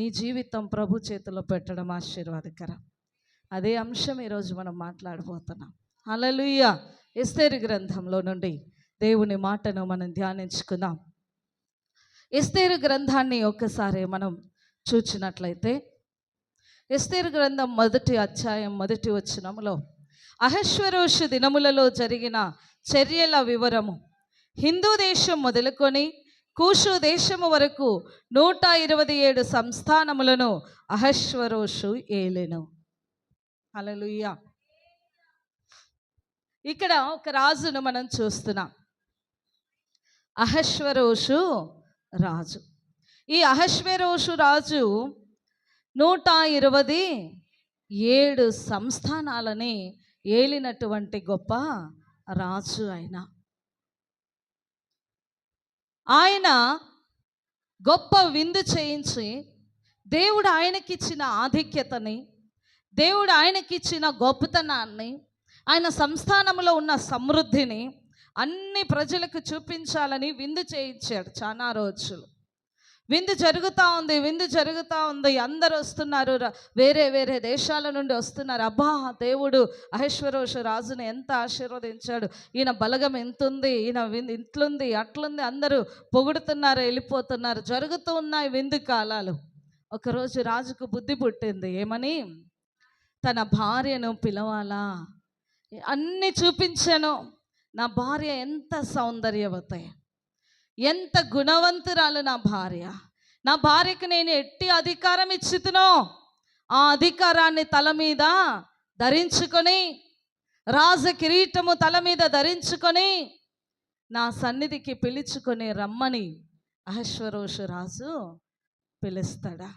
నీ జీవితం ప్రభు చేతిలో పెట్టడం ఆశీర్వాదకరం. అదే అంశం ఈరోజు మనం మాట్లాడబోతున్నాం. అలలుయ్య ఎస్తేరు గ్రంథంలో నుండి దేవుని మాటను మనం ధ్యానించుకుందాం. ఎస్తేరు గ్రంథాన్ని ఒక్కసారి మనం చూచినట్లయితే ఎస్తేరు గ్రంథం మొదటి అధ్యాయం మొదటి వచనంలో అహశ్వరోషు దినములలో జరిగిన చర్యల వివరము. హిందూ దేశం మొదలుకొని కూషు దేశము వరకు నూట ఇరవై ఏడు సంస్థానములను అహశ్వరోషు ఏలెను. హల్లెలూయా. ఇక్కడ ఒక రాజును మనం చూస్తున్నాం. అహశ్వరోషు రాజు. ఈ అహశ్వరోషు రాజు నూట ఇరవై ఏడు సంస్థానాలని ఏలినటువంటి గొప్ప రాజు అయినా ఆయన గొప్ప విందు చేయించి దేవుడు ఆయనకిచ్చిన ఆధిక్యతని దేవుడు ఆయనకిచ్చిన గొప్పతనాన్ని ఆయన సంస్థానంలో ఉన్న సమృద్ధిని అన్ని ప్రజలకు చూపించాలని విందు చేయించాడు చాలా రోజులు. విందు జరుగుతూ ఉంది విందు జరుగుతూ ఉంది. అందరు వస్తున్నారు. వేరే వేరే దేశాల నుండి వస్తున్నారు. అబ్బా దేవుడు అహేశ్వరోష రాజుని ఎంత ఆశీర్వదించాడు. ఈయన బలగం ఎంతుంది ఈయన విందు ఇట్లుంది అట్లుంది. అందరూ పొగుడుతున్నారు వెళ్ళిపోతున్నారు. జరుగుతూ ఉన్నాయి విందు కాలాలు. ఒకరోజు రాజుకు బుద్ధి పుట్టింది. ఏమని? తన భార్యను పిలవాలా? అన్నీ చూపించాను. నా భార్య ఎంత సౌందర్యవతే. ఎంత గుణవంతురాలు నా భార్య. నా భార్యకు నేను ఎట్టి అధికారం ఇచ్చుతునో ఆ అధికారాన్ని తల మీద ధరించుకొని రాజ కిరీటము తల మీద ధరించుకొని నా సన్నిధికి పిలుచుకొని రమ్మని అహశ్వరోషు రాజు పిలుస్తాడా?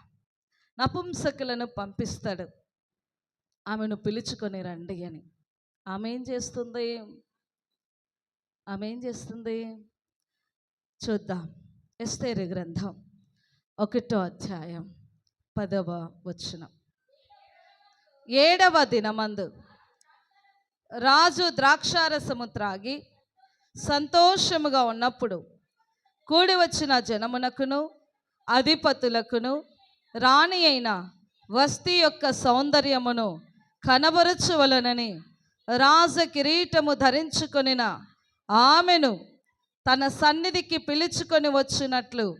నపుంసకులను పంపిస్తాడు. ఆమెను పిలుచుకొని రండి అని. ఆమె ఏం చేస్తుంది? ఆమె ఏం చేస్తుంది? చూద్దాం. ఎస్తేరు గ్రంథం ఒకటో అధ్యాయం పదవ వచనం. ఏడవ దినమందు రాజు ద్రాక్షారసము త్రాగి సంతోషముగా ఉన్నప్పుడు కూడి వచ్చిన జనమునకును అధిపతులకును రాణి అయిన వస్తి యొక్క సౌందర్యమును కనబరచవలనని రాజ కిరీటము ధరించుకొనిన ఆమెను తన సన్నిధికి పిలుచుకొని వచ్చినట్లు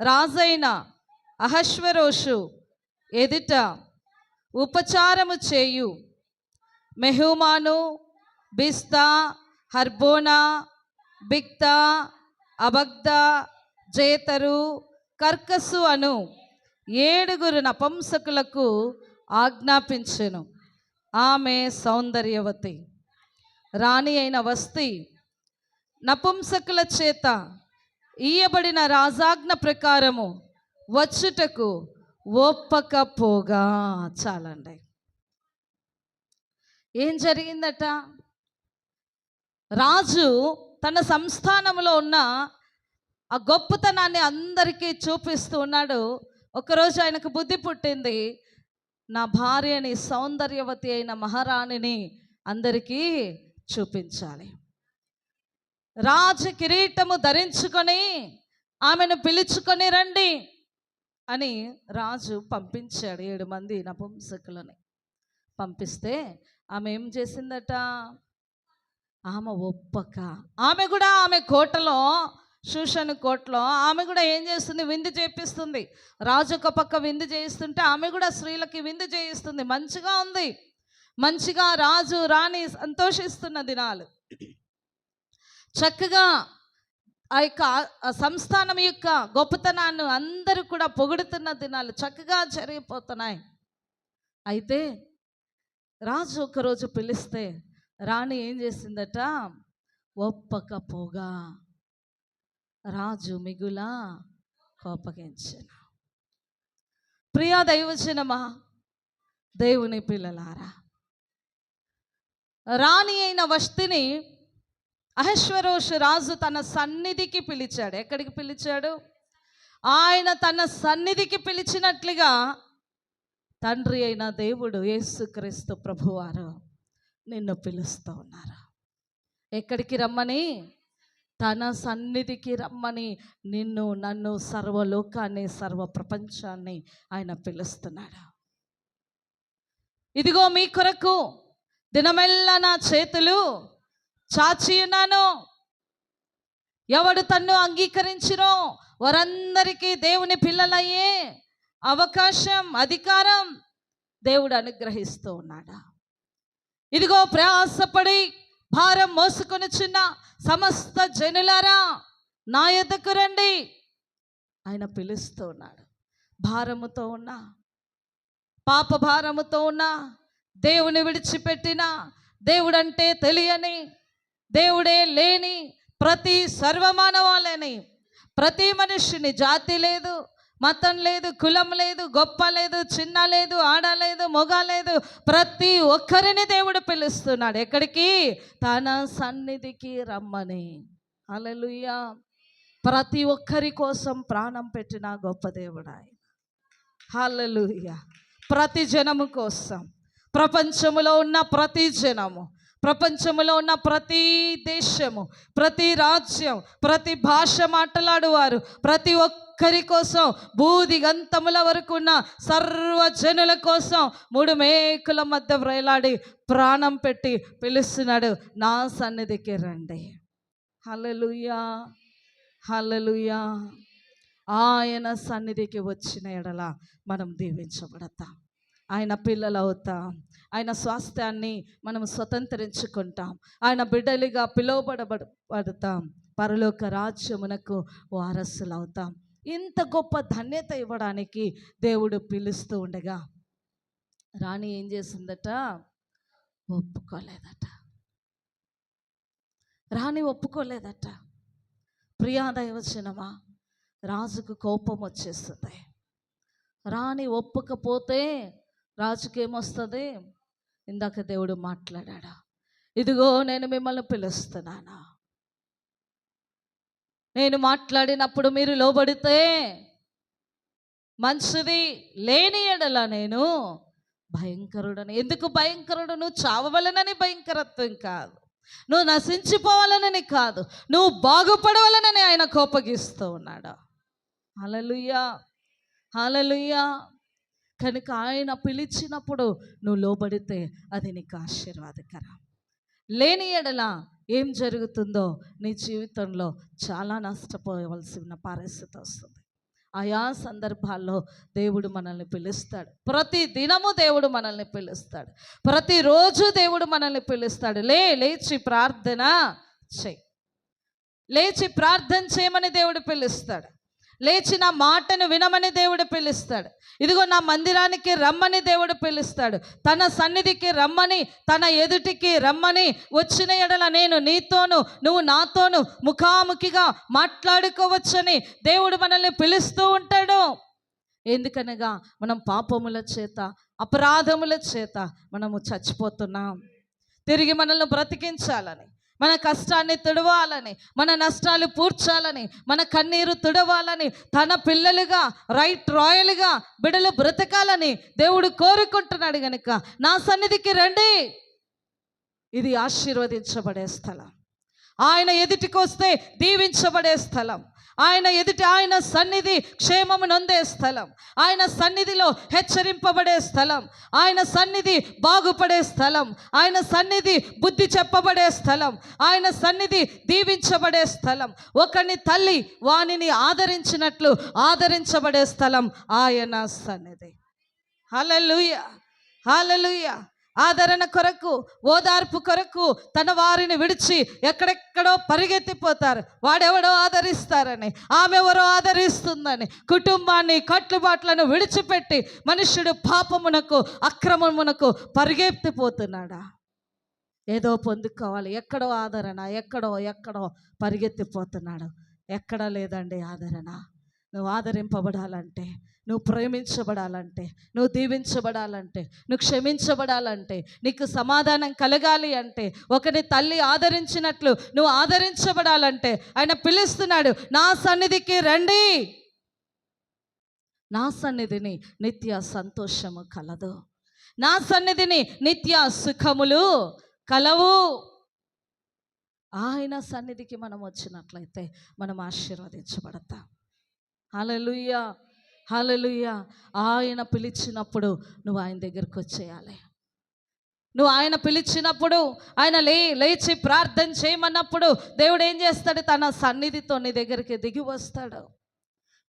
రాజైన అహశ్వరోషు ఎదుట ఉపచారము చేయు. మెహుమాను బిస్తా హర్బోనా బిక్తా అబగ్ద జేతరు కర్కసు అను ఏడుగురు నపంసకులకు ఆజ్ఞాపించెను. ఆమె సౌందర్యవతి. రాణి అయిన వస్తి నపుంసకుల చేత ఈయబడిన రాజాజ్ఞ ప్రకారము వచ్చుటకు ఒప్పకపోగా చాలండి. ఏం జరిగిందట? రాజు తన సంస్థానంలో ఉన్న ఆ గొప్పతనాన్ని అందరికీ చూపిస్తూ ఉన్నాడు. ఒకరోజు ఆయనకు బుద్ధి పుట్టింది నా భార్యని సౌందర్యవతి అయిన మహారాణిని అందరికీ చూపించాలి. రాజ కిరీటము ధరించుకొని ఆమెను పిలుచుకొని రండి అని రాజు పంపించాడు ఏడు మంది నపుంసకులని. పంపిస్తే ఆమె ఏం చేసిందట? ఆమె ఒప్పక. ఆమె కూడా ఆమె కోటలో శూషణ కోటలో ఆమె కూడా ఏం చేస్తుంది? విందు చేపిస్తుంది. రాజు ఒక పక్క విందు చేయిస్తుంటే ఆమె కూడా స్త్రీలకి విందు చేయిస్తుంది. మంచిగా ఉంది. మంచిగా రాజు రాణి సంతోషిస్తున్న దినాలు. చక్కగా ఆ యొక్క ఆ సంస్థానం యొక్క గొప్పతనాన్ని అందరూ కూడా పొగుడుతున్న దినాలు చక్కగా జరిగిపోతున్నాయి. అయితే రాజు ఒకరోజు పిలిస్తే రాణి ఏం చేసిందట? ఒప్పకపోగా రాజు మిగులా కోపగించిన. ప్రియా దైవచనమా దేవుని పిల్లలారా. రాణి అయిన వస్తిని అహశ్వరోషు రాజు తన సన్నిధికి పిలిచాడు. ఎక్కడికి పిలిచాడు? ఆయన తన సన్నిధికి పిలిచినట్లుగా తండ్రి అయిన దేవుడు యేసుక్రీస్తు ప్రభువారు నిన్ను పిలుస్తూ ఉన్నారు. ఎక్కడికి రమ్మని? తన సన్నిధికి రమ్మని. నిన్ను నన్ను సర్వలోకాన్ని సర్వ ప్రపంచాన్ని ఆయన పిలుస్తున్నాడు. ఇదిగో మీ కొరకు దినమెల్లా నా చేతులు చాచి ఉన్నాను ఎవడు తన్ను అంగీకరించినో వారందరికీ దేవుని పిల్లలయ్యే అవకాశం అధికారం దేవుడు అనుగ్రహిస్తూ ఉన్నాడా. ఇదిగో ప్రయాసపడి భారం మోసుకొని చిన్న సమస్త జనులారా నా ఎద్దకు రండి. ఆయన పిలుస్తూ ఉన్నాడు. భారముతో ఉన్నా పాప భారముతో ఉన్నా దేవుని విడిచిపెట్టిన దేవుడంటే తెలియని దేవుడే లేని ప్రతి సర్వమానవాలని ప్రతి మనిషిని జాతి లేదు మతం లేదు కులం లేదు గొప్ప లేదు చిన్న లేదు ఆడ లేదు మొగ లేదు ప్రతి ఒక్కరిని దేవుడు పిలుస్తున్నాడు. ఎక్కడికి? తన సన్నిధికి రమ్మని. అలలుయ్యా ప్రతి ఒక్కరి కోసం ప్రాణం పెట్టిన గొప్ప దేవుడు ఆయన. హలలుయ్య ప్రతి జనము కోసం. ప్రపంచములో ఉన్న ప్రతి జనము. ప్రపంచంలో ఉన్న ప్రతి దేశము ప్రతి రాజ్యం ప్రతి భాష మాట్లాడువారు ప్రతి ఒక్కరి కోసం బూదిగంతముల వరకు ఉన్న సర్వజనుల కోసం మూడు మేకుల మధ్య వ్రేలాడి ప్రాణం పెట్టి పిలుస్తున్నాడు. నా సన్నిధికి రండి. హలలుయా హలలుయా ఆయన సన్నిధికి వచ్చిన ఎడల మనం దీవించబడతాం. ఆయన పిల్లలు అవుతాం ఆయన స్వాస్థ్యాన్ని మనం స్వతంత్రించుకుంటాం. ఆయన బిడ్డలుగా పిలువబడబడతాం. పరలోక రాజ్యమునకు వారసులు అవుతాం ఇంత గొప్ప ధన్యత ఇవ్వడానికి దేవుడు పిలుస్తూ ఉండగా రాణి ఏం చేసిందట? ఒప్పుకోలేదట. రాణి ఒప్పుకోలేదట. ప్రియా దైవచనమా రాజుకు కోపం వచ్చేస్తుంది. రాణి ఒప్పకపోతే రాజుకి ఏమొస్తుంది ఇందాక దేవుడు మాట్లాడా ఇదిగో నేను మిమ్మల్ని పిలుస్తున్నానా? నేను మాట్లాడినప్పుడు మీరు లోబడితే మంచిది లేని ఎడల నేను భయంకరుడని. ఎందుకు భయంకరుడు? నువ్వు చావవలనని భయంకరత్వం కాదు. నువ్వు నశించిపోవాలనని కాదు. నువ్వు బాగుపడవలనని ఆయన కోపగిస్తూ ఉన్నాడు. హలలుయ్యా హలలుయ్యా కనుక ఆయన పిలిచినప్పుడు నువ్వు లోబడితే అది నీకు ఆశీర్వాదకరం. లేని ఎడల ఏం జరుగుతుందో నీ జీవితంలో చాలా నష్టపోవలసి ఉన్న పరిస్థితి వస్తుంది. ఆయా సందర్భాల్లో దేవుడు మనల్ని పిలుస్తాడు. ప్రతి దినము దేవుడు మనల్ని పిలుస్తాడు. ప్రతిరోజు దేవుడు మనల్ని పిలుస్తాడు. లే లేచి ప్రార్థన చెయ్యి లేచి ప్రార్థన చేయమని దేవుడు పిలుస్తాడు. లేచి నా మాటను వినమని దేవుడు పిలుస్తాడు. ఇదిగో నా మందిరానికి రమ్మని దేవుడు పిలుస్తాడు. తన సన్నిధికి రమ్మని తన ఎదుటికి రమ్మని వచ్చిన ఎడల నేను నీతోను నువ్వు నాతోను ముఖాముఖిగా మాట్లాడుకోవచ్చని దేవుడు మనల్ని పిలుస్తూ ఉంటాడు. ఎందుకనగా మనం పాపముల చేత అపరాధముల చేత మనము చచ్చిపోతున్నాం. తిరిగి మనల్ని బ్రతికించాలని మన కష్టాన్ని తుడవాలని మన నష్టాలు పూడ్చాలని మన కన్నీరు తుడవాలని తన పిల్లలుగా రైట్ రాయల్గా బిడలు బ్రతకాలని దేవుడు కోరుకుంటున్నాడు గనుక నా సన్నిధికి రండి. ఇది ఆశీర్వదించబడే స్థలం. ఆయన ఎదుటికి వస్తే దీవించబడే స్థలం. ఆయన ఎదుటి ఆయన సన్నిధి క్షేమము నొందే స్థలం. ఆయన సన్నిధిలో హెచ్చరింపబడే స్థలం. ఆయన సన్నిధి బాగుపడే స్థలం. ఆయన సన్నిధి బుద్ధి చెప్పబడే స్థలం. ఆయన సన్నిధి దీవించబడే స్థలం. ఒకని తల్లి వానిని ఆదరించినట్లు ఆదరించబడే స్థలం ఆయన సన్నిధి. హలలుయ హలలుయ ఆదరణ కొరకు ఓదార్పు కొరకు తన వారిని విడిచి ఎక్కడెక్కడో పరిగెత్తిపోతారు. వాడెవడో ఆదరిస్తారని ఆమె ఎవరో ఆదరిస్తుందని కుటుంబాన్ని కట్టుబాట్లను విడిచిపెట్టి మనుష్యుడు పాపమునకు అక్రమమునకు పరిగెత్తిపోతున్నాడా? ఏదో పొందుకోవాలి. ఎక్కడో ఆదరణ ఎక్కడో ఎక్కడో పరిగెత్తిపోతున్నాడు. ఎక్కడా లేదండి ఆదరణ. నువ్వు ఆదరింపబడాలంటే నువ్వు ప్రేమించబడాలంటే నువ్వు దీవించబడాలంటే నువ్వు క్షమించబడాలంటే నీకు సమాధానం కలగాలి అంటే ఒకని తల్లి ఆదరించినట్లు నువ్వు ఆదరించబడాలంటే ఆయన పిలుస్తున్నాడు నా సన్నిధికి రండి. నా సన్నిధిని నిత్య సంతోషము కలదు. నా సన్నిధిని నిత్య సుఖములు కలవు. ఆయన సన్నిధికి మనం వచ్చినట్లయితే మనం ఆశీర్వదించబడతాం. అలలుయ్యా హలలుయ. ఆయన పిలిచినప్పుడు నువ్వు ఆయన దగ్గరికి వచ్చేయాలి. నువ్వు ఆయన పిలిచినప్పుడు ఆయన లే లేచి ప్రార్థన చేయమన్నప్పుడు దేవుడు ఏం చేస్తాడు? తన సన్నిధితో నీ దగ్గరికి దిగి వస్తాడు.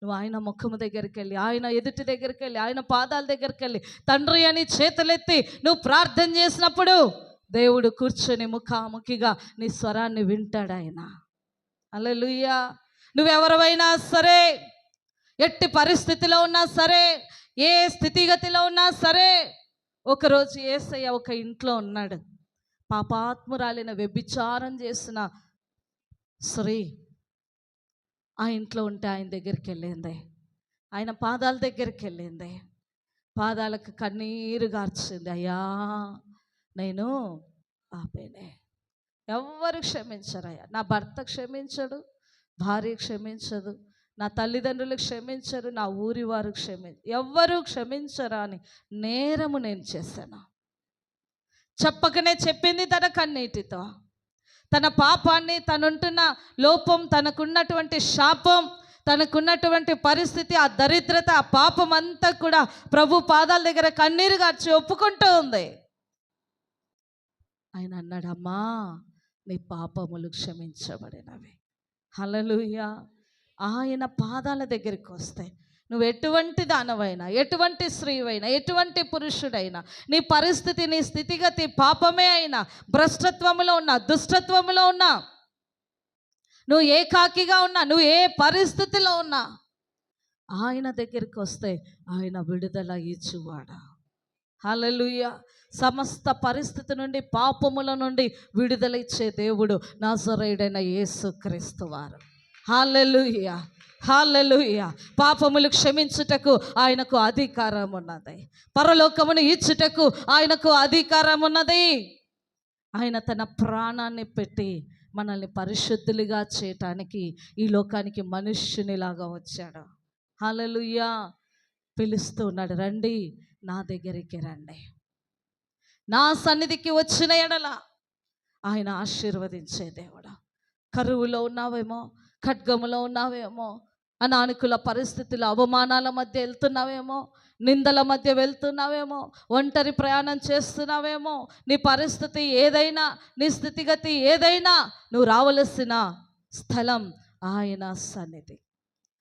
నువ్వు ఆయన ముఖము దగ్గరికి వెళ్ళి ఆయన ఎదుటి దగ్గరికి వెళ్ళి ఆయన పాదాల దగ్గరికి వెళ్ళి తండ్రి అని చేతులెత్తి నువ్వు ప్రార్థన చేసినప్పుడు దేవుడు కూర్చొని ముఖాముఖిగా నీ స్వరాన్ని వింటాడు ఆయన. అల్లెలుయ్యా నువ్వెవరవైనా సరే ఎట్టి పరిస్థితిలో ఉన్నా సరే ఏ స్థితిగతిలో ఉన్నా సరే ఒకరోజు ఏసయ్య ఒక ఇంట్లో ఉన్నాడు. పాపాత్మురాలిన వ్యభిచారం చేసిన స్త్రీ ఆ ఇంట్లో ఉంటే ఆయన దగ్గరికి వెళ్ళింది. ఆయన పాదాల దగ్గరికి వెళ్ళింది. పాదాలకు కన్నీరు గార్చింది. అయ్యా నేను పాపేనే. ఎవ్వరు క్షమించరయ్యా. నా భర్త క్షమించడు భార్య క్షమించదు. నా తల్లిదండ్రులు క్షమించరు నా ఊరి వారు క్షమి ఎవ్వరూ క్షమించరా అని నేరము నేను చేశాను. చెప్పకనే చెప్పింది తన కన్నీటితో. తన పాపాన్ని తనుంటున్న లోపం తనకున్నటువంటి శాపం తనకున్నటువంటి పరిస్థితి ఆ దరిద్రత ఆ పాపం అంతా కూడా ప్రభు పాదాల దగ్గర కన్నీరు గార్చి ఒప్పుకుంటూ ఉంది. ఆయన అన్నాడమ్మా నీ పాపములు క్షమించబడినవి. హలలుయా ఆయన పాదాల దగ్గరికి వస్తే నువ్వు ఎటువంటి దానవైనా ఎటువంటి స్త్రీవైనా ఎటువంటి పురుషుడైనా నీ పరిస్థితి నీ స్థితిగతి పాపమే అయినా భ్రష్టత్వములో ఉన్నా దుష్టత్వములో ఉన్నా నువ్వు ఏకాకిగా ఉన్నా నువ్వు ఏ పరిస్థితిలో ఉన్నా ఆయన దగ్గరికి వస్తే ఆయన విడుదల ఇచ్చువాడా? హలలుయ సమస్త పరిస్థితి నుండి పాపముల నుండి విడుదల ఇచ్చే దేవుడు నాజరేయుడైన యేసుక్రీస్తు వారు. Hallelujah hallelujah. పాపములు క్షమించుటకు ఆయనకు అధికారం ఉన్నది పరలోకమును ఇచ్చుటకు ఆయనకు అధికారం ఉన్నది ఆయన తన ప్రాణాన్ని పెట్టి మనల్ని పరిశుద్ధులుగా చేయటానికి ఈ లోకానికి మనుష్యునిలాగా వచ్చాడు. హాలలుయ్యా పిలుస్తూ ఉన్నాడు రండి నా దగ్గరికి రండి. నా సన్నిధికి వచ్చిన ఎడల ఆయన ఆశీర్వదించే దేవుడు. కరువులో ఉన్నావేమో ఖడ్గములో ఉన్నావేమో అనానుకుల పరిస్థితులు అవమానాల మధ్య వెళ్తున్నావేమో నిందల మధ్య వెళ్తున్నావేమో ఒంటరి ప్రయాణం చేస్తున్నావేమో నీ పరిస్థితి ఏదైనా నీ స్థితిగతి ఏదైనా నువ్వు రావలసిన స్థలం ఆయన సన్నిధి.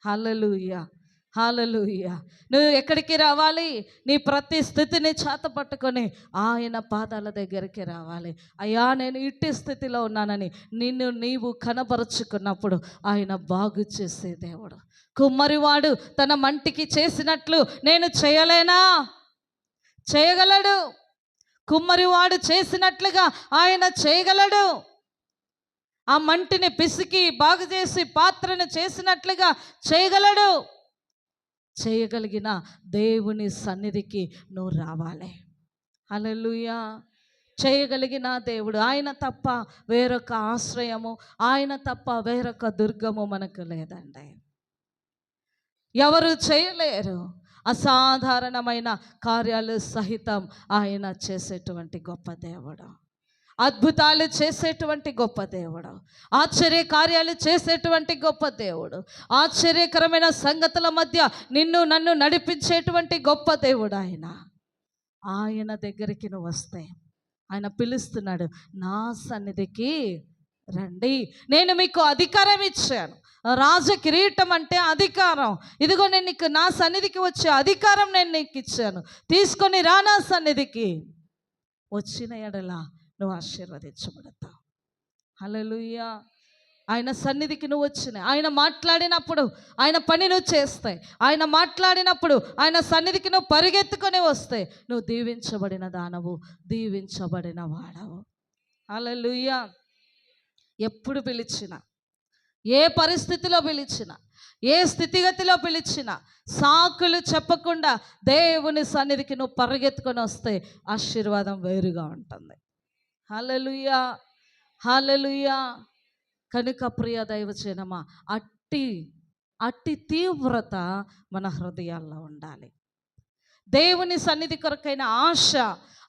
హల్లెలూయా. హాలలుయ్య నువ్వు ఎక్కడికి రావాలి? నీ ప్రతి స్థితిని చేత పట్టుకొని ఆయన పాదాల దగ్గరికి రావాలి. అయ్యా నేను ఇట్టి స్థితిలో ఉన్నానని నిన్ను నీవు కనపరుచుకున్నప్పుడు ఆయన బాగు చేసే దేవుడు. కుమ్మరివాడు తన మంటికి చేసినట్లు నేను చేయలేనా? చేయగలడు. కుమ్మరివాడు చేసినట్లుగా ఆయన చేయగలడు. ఆ మంటిని పిసికి బాగు చేసి పాత్రను చేసినట్లుగా చేయగలడు. చేయగలిగిన దేవుని సన్నిధికి నువ్వు రావాలి. అలలుయా చేయగలిగిన దేవుడు. ఆయన తప్ప వేరొక ఆశ్రయము ఆయన తప్ప వేరొక దుర్గము మనకు లేదండి. ఎవరు చేయలేరు. అసాధారణమైన కార్యాలు సహితం ఆయన చేసేటువంటి గొప్ప దేవుడు. అద్భుతాలు చేసేటువంటి గొప్ప దేవుడు. ఆశ్చర్య కార్యాలు చేసేటువంటి గొప్ప దేవుడు. ఆశ్చర్యకరమైన సంగతుల మధ్య నిన్ను నన్ను నడిపించేటువంటి గొప్ప దేవుడు ఆయన. ఆయన దగ్గరికి నువ్వు వస్తే ఆయన పిలుస్తున్నాడు నా సన్నిధికి రండి. నేను మీకు అధికారం ఇచ్చాను. రాజ కిరీటం అంటే అధికారం. ఇదిగో నేను నీకు నా సన్నిధికి వచ్చే అధికారం నేను నీకు ఇచ్చాను. తీసుకొని రా నా సన్నిధికి. వచ్చిన ఎడలా నువ్వు ఆశీర్వదించబడతావు. హల్లెలూయా. ఆయన సన్నిధికి నువ్వు వచ్చినాయి. ఆయన మాట్లాడినప్పుడు ఆయన పని నువ్వు చేస్తాయి. ఆయన మాట్లాడినప్పుడు ఆయన సన్నిధికి నువ్వు పరిగెత్తుకొని వస్తే నువ్వు దీవించబడిన దానవు దీవించబడిన వాడవు. హల్లెలూయా. ఎప్పుడు పిలిచినా ఏ పరిస్థితిలో పిలిచినా ఏ స్థితిగతిలో పిలిచినా సాకులు చెప్పకుండా దేవుని సన్నిధికి నువ్వు పరిగెత్తుకొని వస్తే ఆశీర్వాదం వేరుగా ఉంటుంది. హలలుయా హలలుయా కనుక ప్రియ దైవజనమా అట్టి అట్టి తీవ్రత మన హృదయాల్లో ఉండాలి. దేవుని సన్నిధి కొరకైన ఆశ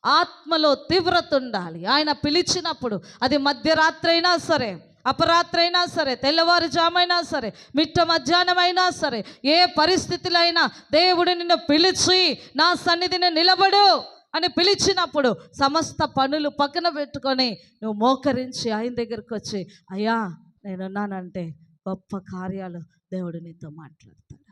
ఆత్మలో తీవ్రత ఉండాలి. ఆయన పిలిచినప్పుడు అది మధ్యరాత్రి అయినా సరే అపరాత్రి అయినా సరే తెల్లవారుజామైనా సరే మిట్ట మధ్యాహ్నమైనా సరే ఏ పరిస్థితులైనా దేవుడు నిన్ను పిలిచి నా సన్నిధిని నిలబడు. అని పిలిచినప్పుడు సమస్త పనులు పక్కన పెట్టుకొని నువ్వు మోకరించి ఆయన దగ్గరికి వచ్చి అయ్యా నేనున్నానంటే గొప్ప కార్యాలు దేవుడు నీతో మాట్లాడతాడు.